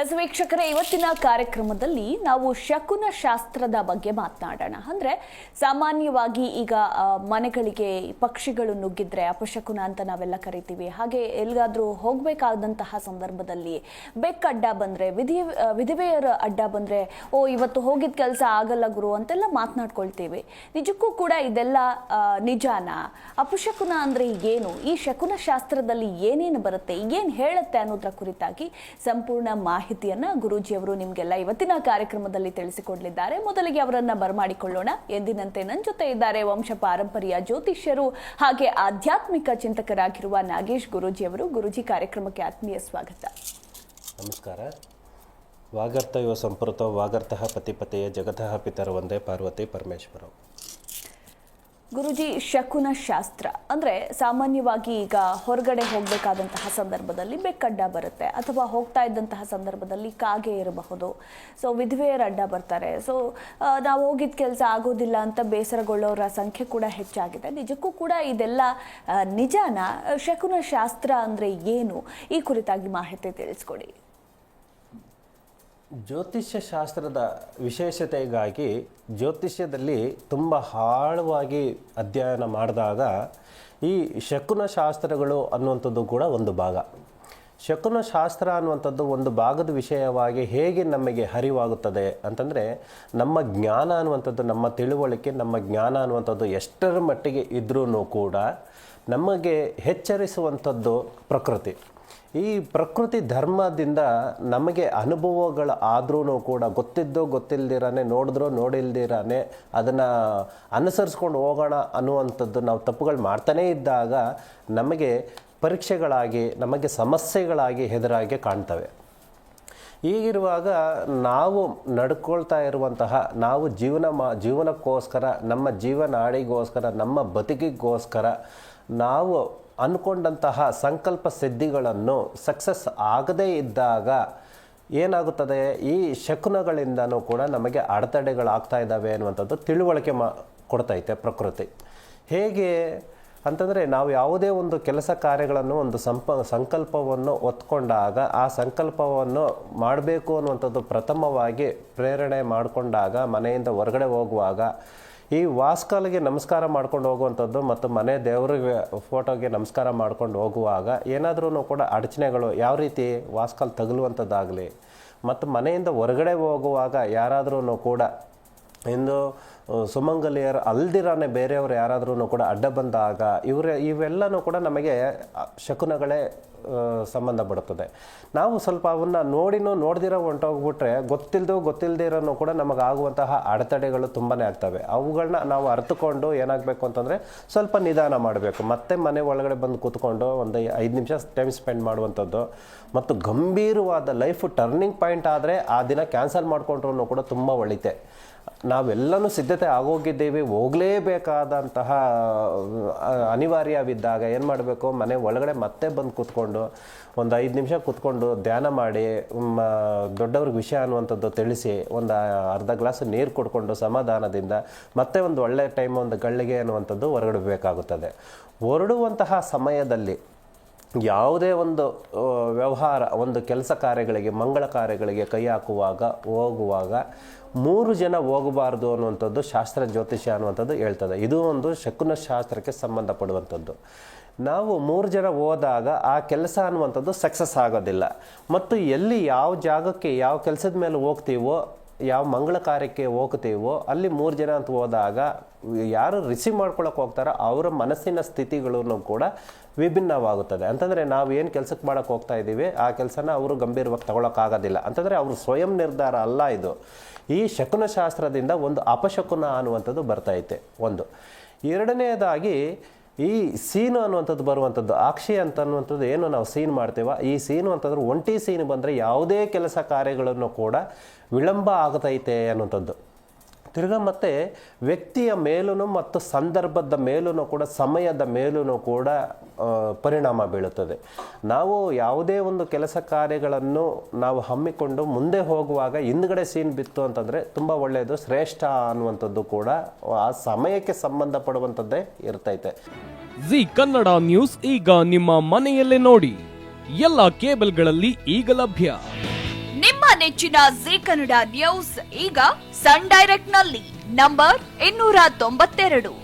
S ವೀಕ್ಷಕರೇ, ಇವತ್ತಿನ ಕಾರ್ಯಕ್ರಮದಲ್ಲಿ ನಾವು ಶಕುನ ಶಾಸ್ತ್ರದ ಬಗ್ಗೆ ಮಾತನಾಡೋಣ. ಅಂದರೆ ಸಾಮಾನ್ಯವಾಗಿ ಈಗ ಮನೆಗಳಿಗೆ ಪಕ್ಷಿಗಳು ನುಗ್ಗಿದ್ರೆ ಅಪಶಕುನ ಅಂತ ನಾವೆಲ್ಲ ಕರಿತೀವಿ. ಹಾಗೆ ಎಲ್ಲಿಗಾದರೂ ಹೋಗಬೇಕಾದಂತಹ ಸಂದರ್ಭದಲ್ಲಿ ಬೆಕ್ಕ ಅಡ್ಡ ಬಂದರೆ, ವಿಧಿ ವಿಧಿವೆಯರ ಅಡ್ಡ ಬಂದರೆ, ಓ, ಇವತ್ತು ಹೋಗಿದ ಕೆಲಸ ಆಗಲ್ಲ ಗುರು ಅಂತೆಲ್ಲ ಮಾತನಾಡ್ಕೊಳ್ತೀವಿ. ನಿಜಕ್ಕೂ ಕೂಡ ಇದೆಲ್ಲ ನಿಜಾನ? ಅಪಶಕುನ ಅಂದರೆ ಏನು? ಈ ಶಕುನ ಶಾಸ್ತ್ರದಲ್ಲಿ ಏನೇನು ಬರುತ್ತೆ? ಏನು ಹೇಳುತ್ತೆ ಅನ್ನೋದ್ರ ಕುರಿತಾಗಿ ಸಂಪೂರ್ಣ ಮಾಹಿತಿಯನ್ನ ಗುರೂಜಿಯವರು ನಿಮ್ಗೆಲ್ಲ ಇವತ್ತಿನ ಕಾರ್ಯಕ್ರಮದಲ್ಲಿ ತಿಳಿಸಿಕೊಡಲಿದ್ದಾರೆ. ಮೊದಲಿಗೆ ಅವರನ್ನ ಬರಮಾಡಿಕೊಳ್ಳೋಣ. ಎಂದಿನಂತೆ ನನ್ನ ಜೊತೆ ಇದ್ದಾರೆ ವಂಶ ಪಾರಂಪರ್ಯ ಜ್ಯೋತಿಷ್ಯರು ಹಾಗೆ ಆಧ್ಯಾತ್ಮಿಕ ಚಿಂತಕರಾಗಿರುವ ನಾಗೇಶ್ ಗುರೂಜಿಯವರು. ಗುರೂಜಿ, ಕಾರ್ಯಕ್ರಮಕ್ಕೆ ಆತ್ಮೀಯ ಸ್ವಾಗತ. ನಮಸ್ಕಾರ. ವಾಗರ್ತ ಇವ ಸಂಪೃತ ಪತಿ ಪತಿಪತೆಯ ಜಗತಃ ಪಿತರ ಒಂದೇ ಪಾರ್ವತಿ ಪರಮೇಶ್ವರ. ಗುರುಜಿ, ಶಕುನ ಶಾಸ್ತ್ರ. ಅಂದರೆ ಸಾಮಾನ್ಯವಾಗಿ ಈಗ ಹೊರಗಡೆ ಹೋಗಬೇಕಾದಂತಹ ಸಂದರ್ಭದಲ್ಲಿ ಬೆಕ್ಕಡ್ಡ ಬರುತ್ತೆ. ಅಥವಾ ಹೋಗ್ತಾ ಇದ್ದಂತಹ ಸಂದರ್ಭದಲ್ಲಿ ಕಾಗೆ ಇರಬಹುದು. ಸೊ ವಿಧವೆಯರ ಅಡ್ಡ ಬರ್ತಾರೆ. ಸೊ ನಾವು ಹೋಗಿದ ಕೆಲಸ ಆಗೋದಿಲ್ಲ ಅಂತ ಬೇಸರಗೊಳ್ಳೋರ ಸಂಖ್ಯೆ ಕೂಡ ಹೆಚ್ಚಾಗಿದೆ. ನಿಜಕ್ಕೂ ಕೂಡ ಇದೆಲ್ಲ ನಿಜಾನ? ಶಕುನ ಶಾಸ್ತ್ರ ಅಂದರೆ ಏನು? ಈ ಕುರಿತಾಗಿ ಮಾಹಿತಿ ತಿಳಿಸ್ಕೊಡಿ. ಜ್ಯೋತಿಷ್ಯ ಶಾಸ್ತ್ರದ ವಿಶೇಷತೆಗಾಗಿ ಜ್ಯೋತಿಷ್ಯದಲ್ಲಿ ತುಂಬ ಆಳವಾಗಿ ಅಧ್ಯಯನ ಮಾಡಿದಾಗ ಈ ಶಕುನ ಶಾಸ್ತ್ರಗಳು ಅನ್ನುವಂಥದ್ದು ಕೂಡ ಒಂದು ಭಾಗ. ಶಕುನ ಶಾಸ್ತ್ರ ಅನ್ನುವಂಥದ್ದು ಒಂದು ಭಾಗದ ವಿಷಯವಾಗಿ ಹೇಗೆ ನಮಗೆ ಹರಿವಾಗುತ್ತದೆ ಅಂತಂದರೆ ನಮ್ಮ ಜ್ಞಾನ ಅನ್ನುವಂಥದ್ದು, ನಮ್ಮ ತಿಳುವಳಿಕೆ, ನಮ್ಮ ಜ್ಞಾನ ಅನ್ನುವಂಥದ್ದು ಎಷ್ಟರ ಮಟ್ಟಿಗೆ ಇದ್ರೂ ಕೂಡ ನಮಗೆ ಎಚ್ಚರಿಸುವಂಥದ್ದು ಪ್ರಕೃತಿ. ಈ ಪ್ರಕೃತಿ ಧರ್ಮದಿಂದ ನಮಗೆ ಅನುಭವಗಳು ಆದ್ರೂ ಕೂಡ ಗೊತ್ತಿದ್ದೋ ಗೊತ್ತಿಲ್ದಿರಾನೆ, ನೋಡಿದ್ರೋ ನೋಡಿಲ್ದಿರಾನೆ ಅದನ್ನು ಅನುಸರಿಸ್ಕೊಂಡು ಹೋಗೋಣ ಅನ್ನುವಂಥದ್ದು ನಾವು ತಪ್ಪುಗಳು ಮಾಡ್ತಾನೇ ಇದ್ದಾಗ ನಮಗೆ ಪರೀಕ್ಷೆಗಳಾಗಿ, ನಮಗೆ ಸಮಸ್ಯೆಗಳಾಗಿ ಹೆದರಾಗಿ ಕಾಣ್ತವೆ. ಹೀಗಿರುವಾಗ ನಾವು ನಡ್ಕೊಳ್ತಾ ಇರುವಂತಹ, ನಾವು ಜೀವನ ಮಾ, ಜೀವನಕ್ಕೋಸ್ಕರ, ನಮ್ಮ ಜೀವನಾಡಿಗೋಸ್ಕರ, ನಮ್ಮ ಬದುಕಿಗೋಸ್ಕರ ನಾವು ಅಂದ್ಕೊಂಡಂತಹ ಸಂಕಲ್ಪ ಸಿದ್ಧಿಗಳನ್ನು ಸಕ್ಸಸ್ ಆಗದೇ ಇದ್ದಾಗ ಏನಾಗುತ್ತದೆ? ಈ ಶಕುನಗಳಿಂದನೂ ಕೂಡ ನಮಗೆ ಅಡೆತಡೆಗಳಾಗ್ತಾ ಇದ್ದಾವೆ ಅನ್ನುವಂಥದ್ದು ತಿಳುವಳಿಕೆ ಮಾ, ಕೊಡ್ತೈತೆ ಪ್ರಕೃತಿ. ಹೇಗೆ ಅಂತಂದರೆ ನಾವು ಯಾವುದೇ ಒಂದು ಕೆಲಸ ಕಾರ್ಯಗಳನ್ನು ಒಂದು ಸಂಪ, ಸಂಕಲ್ಪವನ್ನು ಒತ್ಕೊಂಡಾಗ ಆ ಸಂಕಲ್ಪವನ್ನು ಮಾಡಬೇಕು ಅನ್ನುವಂಥದ್ದು ಪ್ರಥಮವಾಗಿ ಪ್ರೇರಣೆ ಮಾಡಿಕೊಂಡಾಗ ಮನೆಯಿಂದ ಹೊರಗಡೆ ಹೋಗುವಾಗ ಈ ವಾಸ್ಕಲ್ಗೆ ನಮಸ್ಕಾರ ಮಾಡ್ಕೊಂಡು ಹೋಗುವಂಥದ್ದು ಮತ್ತು ಮನೆ ದೇವರಿಗೆ ಫೋಟೋಗೆ ನಮಸ್ಕಾರ ಮಾಡ್ಕೊಂಡು ಹೋಗುವಾಗ ಏನಾದ್ರೂ ಕೂಡ ಅಡಚಣೆಗಳು ಯಾವ ರೀತಿ ವಾಸ್ಕಲ್ ತಗಲುವಂಥದ್ದಾಗಲಿ ಮತ್ತು ಮನೆಯಿಂದ ಹೊರಗಡೆ ಹೋಗುವಾಗ ಯಾರಾದ್ರೂ ಕೂಡ ಇಂದು ಸುಮಂಗಲಿಯರು ಅಲ್ದಿರಾನೆ ಬೇರೆಯವರು ಯಾರಾದ್ರೂ ಕೂಡ ಅಡ್ಡ ಬಂದಾಗ ಇವರ, ಇವೆಲ್ಲನೂ ಕೂಡ ನಮಗೆ ಶಕುನಗಳೇ ಸಂಬಂಧಪಡುತ್ತದೆ ಸಂಬಂಧ ಪಡುತ್ತದೆ. ನಾವು ಸ್ವಲ್ಪ ಅವನ್ನ ನೋಡಿನೂ ನೋಡ್ದಿರೋ ಹೊಂಟೋಗ್ಬಿಟ್ರೆ ಗೊತ್ತಿಲ್ದೋ ಇರೋನು ಕೂಡ ನಮಗಾಗುವಂತಹ ಅಡೆತಡೆಗಳು ತುಂಬಾ ಆಗ್ತವೆ. ಅವುಗಳನ್ನ ನಾವು ಅರ್ಥಕೊಂಡು ಏನಾಗಬೇಕು ಅಂತಂದರೆ ಸ್ವಲ್ಪ ನಿಧಾನ ಮಾಡಬೇಕು. ಮತ್ತೆ ಮನೆ ಒಳಗಡೆ ಬಂದು ಕೂತ್ಕೊಂಡು ಒಂದು ಐದು ನಿಮಿಷ ಟೈಮ್ ಸ್ಪೆಂಡ್ ಮಾಡುವಂಥದ್ದು ಮತ್ತು ಗಂಭೀರವಾದ ಲೈಫ್ ಟರ್ನಿಂಗ್ ಪಾಯಿಂಟ್ ಆದರೆ ಆ ದಿನ ಕ್ಯಾನ್ಸಲ್ ಮಾಡಿಕೊಂಡ್ರೂ ಕೂಡ ತುಂಬ ಒಳಿತೆ. ನಾವೆಲ್ಲನೂ ಸಿದ್ಧತೆ ಆಗೋಗಿದ್ದೇವೆ, ಹೋಗಲೇಬೇಕಾದಂತಹ ಅನಿವಾರ್ಯ ಅನಿವಾರ್ಯವಿದ್ದಾಗ ಏನು ಮಾಡಬೇಕು? ಮನೆ ಒಳಗಡೆ ಮತ್ತೆ ಬಂದು ಕೂತ್ಕೊಂಡು ಒಂದು ಐದು ನಿಮಿಷ ಕೂತ್ಕೊಂಡು ಧ್ಯಾನ ಮಾಡಿ ದೊಡ್ಡವ್ರಿಗೆ ವಿಷಯ ಅನ್ನುವಂಥದ್ದು ತಿಳಿಸಿ, ಒಂದು ಅರ್ಧ ಗ್ಲಾಸ್ ನೀರು ಕುಡ್ಕೊಂಡು ಸಮಾಧಾನದಿಂದ ಮತ್ತೆ ಒಂದು ಒಳ್ಳೆಯ ಟೈಮ್ ಒಂದು ಗಳಿಗೆ ಅನ್ನುವಂಥದ್ದು ಹೊರಗಡೆ ಬೇಕಾಗುತ್ತದೆ ಹೊರಡುವಂತಹ ಸಮಯದಲ್ಲಿ ಯಾವುದೇ ಒಂದು ವ್ಯವಹಾರ, ಒಂದು ಕೆಲಸ ಕಾರ್ಯಗಳಿಗೆ, ಮಂಗಳ ಕಾರ್ಯಗಳಿಗೆ ಕೈ ಹಾಕುವಾಗ, ಹೋಗುವಾಗ ಮೂರು ಜನ ಹೋಗಬಾರ್ದು ಅನ್ನುವಂಥದ್ದು ಶಾಸ್ತ್ರ ಜ್ಯೋತಿಷ್ಯ ಅನ್ನುವಂಥದ್ದು ಹೇಳ್ತದೆ. ಇದು ಒಂದು ಶಕುನ ಶಾಸ್ತ್ರಕ್ಕೆ ಸಂಬಂಧಪಡುವಂಥದ್ದು. ನಾವು ಮೂರು ಜನ ಹೋದಾಗ ಆ ಕೆಲಸ ಅನ್ನುವಂಥದ್ದು ಸಕ್ಸಸ್ ಆಗೋದಿಲ್ಲ. ಮತ್ತು ಎಲ್ಲಿ ಯಾವ ಜಾಗಕ್ಕೆ ಯಾವ ಕೆಲಸದ ಮೇಲೆ ಹೋಗ್ತೀವೋ ಯಾವ ಮಂಗಳ ಕಾರ್ಯಕ್ಕೆ ಹೋಗ್ತೀವೋ, ಅಲ್ಲಿ ಮೂರು ಜನ ಅಂತ ಹೋದಾಗ ಯಾರು ರಿಸೀವ್ ಮಾಡ್ಕೊಳಕ್ಕೆ ಹೋಗ್ತಾರೋ ಅವರ ಮನಸ್ಸಿನ ಸ್ಥಿತಿಗಳನ್ನು ಕೂಡ ವಿಭಿನ್ನವಾಗುತ್ತದೆ. ಅಂತಂದರೆ ನಾವು ಏನು ಕೆಲಸಕ್ಕೆ ಮಾಡೋಕ್ಕೆ ಹೋಗ್ತಾ ಇದ್ದೀವಿ, ಆ ಕೆಲಸನ ಅವರು ಗಂಭೀರವಾಗಿ ತಗೊಳಕ್ಕಾಗೋದಿಲ್ಲ ಅಂತಂದರೆ ಅವರು ಸ್ವಯಂ ನಿರ್ಧಾರ ಅಲ್ಲ ಇದು. ಈ ಶಕುನಶಾಸ್ತ್ರದಿಂದ ಒಂದು ಅಪಶಕುನ ಅನ್ನುವಂಥದ್ದು ಬರ್ತೈತೆ ಒಂದು. ಎರಡನೆಯದಾಗಿ ಈ ಸೀನು ಅನ್ನುವಂಥದ್ದು ಬರುವಂಥದ್ದು ಅಕ್ಷಿ ಅಂತ ಅನ್ನುವಂಥದ್ದು ಏನು ನಾವು ಸೀನ್ ಮಾಡ್ತೇವ, ಈ ಸೀನು ಅಂತಂದ್ರೆ ಒಂಟಿ ಸೀನು ಬಂದರೆ ಯಾವುದೇ ಕೆಲಸ ಕಾರ್ಯಗಳನ್ನು ಕೂಡ ವಿಳಂಬ ಆಗತೈತೆ ಅನ್ನುವಂಥದ್ದು. ತಿರ್ಗ ಮತ್ತೆ ವ್ಯಕ್ತಿಯ ಮೇಲೂ ಮತ್ತು ಸಂದರ್ಭದ ಮೇಲೂ ಕೂಡ, ಸಮಯದ ಮೇಲೂ ಕೂಡ ಪರಿಣಾಮ ಬೀಳುತ್ತದೆ. ನಾವು ಯಾವುದೇ ಒಂದು ಕೆಲಸ ಕಾರ್ಯಗಳನ್ನು ನಾವು ಹಮ್ಮಿಕೊಂಡು ಮುಂದೆ ಹೋಗುವಾಗ ಹಿಂದ್ಗಡೆ ಸೀನ್ ಬಿತ್ತು ಅಂತಂದರೆ ತುಂಬ ಒಳ್ಳೆಯದು ಶ್ರೇಷ್ಠ ಅನ್ನುವಂಥದ್ದು ಕೂಡ ಆ ಸಮಯಕ್ಕೆ ಸಂಬಂಧಪಡುವಂಥದ್ದೇ ಇರ್ತೈತೆ. ಜಿ ಕನ್ನಡ ನ್ಯೂಸ್ ಈಗ ನಿಮ್ಮ ಮನೆಯಲ್ಲೇ ನೋಡಿ. ಎಲ್ಲ ಕೇಬಲ್ಗಳಲ್ಲಿ ಈಗ ಲಭ್ಯ. ನಿಮ್ಮ ನೆಚ್ಚಿನ ಜಿ ಕನ್ನಡ ನ್ಯೂಸ್ ಈಗ ಸನ್ ಡೈರೆಕ್ಟ್ನಲ್ಲಿ ನಂಬರ್ ಇನ್ನೂರ ತೊಂಬತ್ತೆರಡು.